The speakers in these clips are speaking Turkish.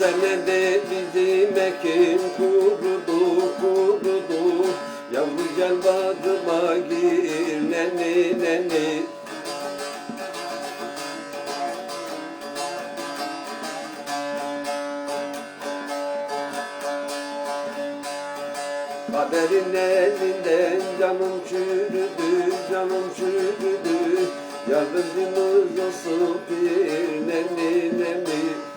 sene de bizim ekim kurudu kurudu Yavru gel badıma gir neni neni Kaderin elinden canım çürüdü, canım çürüdü. Yardımcımız olsun bir neni neni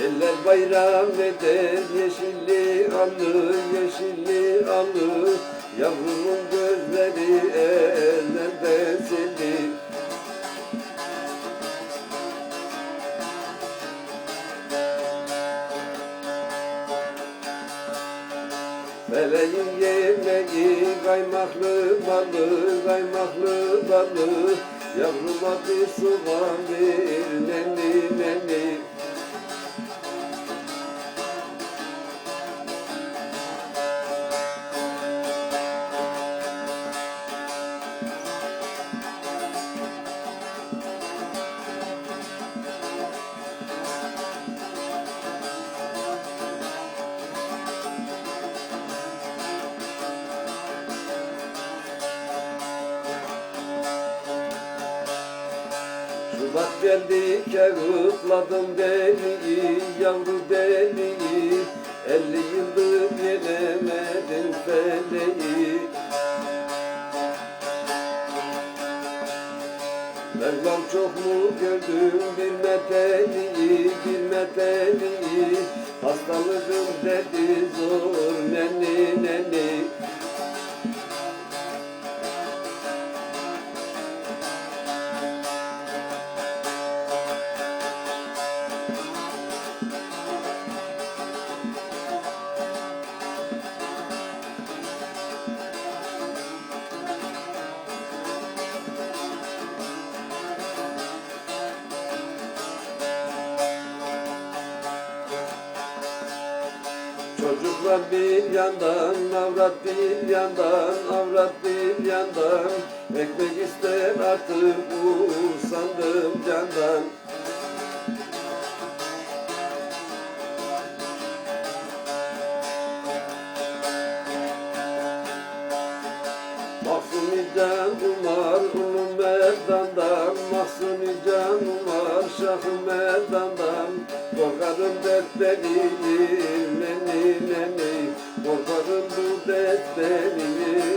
Eller bayram eder yeşilli allı, yeşilli allı Yavrumun gözleri ellerde seni Meleğin yemeği kaymaklı balı, kaymaklı balı. Yavruma bir soğan bir neni Şubat geldi kağıtladım deliyi, yavru deliyi Elli yıldır yenemedim feleği. Mevlam çok mu gördüm bilmeteliyi, bilmeteliyi Hastalığım dedi zor neni neni Çocuklar bir yandan, avrat bir yandan, avrat bir yandan. Ekmek ister artık usandım candan. Mahsuni can umar ulu merdandan Mahsuni can umar şahı merdandan. Korkarım neni Korkarım bu dertlenir